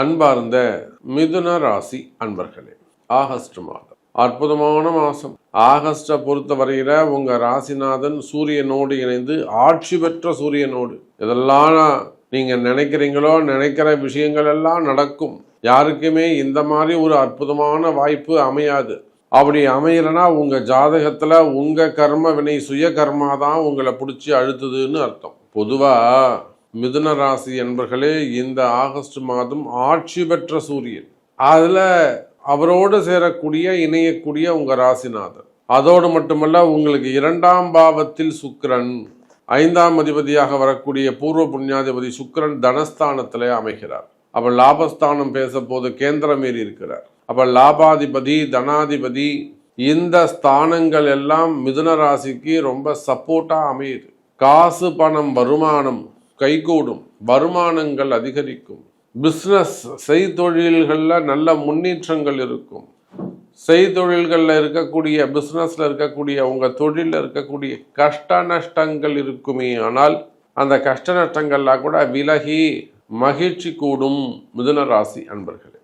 அன்பார்ந்த மிதுன ராசி அன்பர்களே ஆகஸ்ட் மாதம். அற்புதமான மாசம் ஆகஸ்டை பொறுத்த வரையில உங்க ராசிநாதன் சூரியனோடு இணைந்து ஆட்சி பெற்ற சூரியனோடு. இதெல்லாம் நீங்க நினைக்கிறீங்களோ நினைக்கிற விஷயங்கள் எல்லாம் நடக்கும். யாருக்குமே இந்த மாதிரி ஒரு அற்புதமான வாய்ப்பு அமையாது. அப்படி அமையலனா உங்க ஜாதகத்துல உங்க கர்ம வினை சுய கர்மா தான் உங்களை பிடிச்சி அழுத்துதுன்னு அர்த்தம். பொதுவா மிதுன ராசி என்பர்களே இந்த ஆகஸ்ட் மாதம் ஆட்சி பெற்ற சூரியன். அதில் அவரோடு சேரக்கூடிய இணையக்கூடிய உங்கள் ராசிநாதன். அதோடு மட்டுமல்ல உங்களுக்கு இரண்டாம் பாவத்தில் சுக்கிரன். ஐந்தாம் அதிபதியாக வரக்கூடிய பூர்வ புண்ணியாதிபதி சுக்கரன் தனஸ்தானத்திலே அமைகிறார். அப்போ லாபஸ்தானம் பேச போது கேந்திரம் மீறி இருக்கிறார். அப்போ லாபாதிபதி தனாதிபதி இந்த ஸ்தானங்கள் எல்லாம் மிதுன ராசிக்கு ரொம்ப சப்போர்ட்டாக அமையுது. காசு பணம் வருமானம் கைகூடும் வருமானங்கள் அதிகரிக்கும் பிஸ்னஸ் செய்தொழில்களில் நல்ல முன்னேற்றங்கள் இருக்கும். செய்தொழில்களில் இருக்கக்கூடிய பிஸ்னஸில் இருக்கக்கூடிய உங்கள் தொழிலில் இருக்கக்கூடிய கஷ்ட நஷ்டங்கள் இருக்குமே. ஆனால் அந்த கஷ்ட நஷ்டங்கள்லாம் கூட விலகி மகிழ்ச்சி கூடும் மிதுன ராசி அன்பர்களே.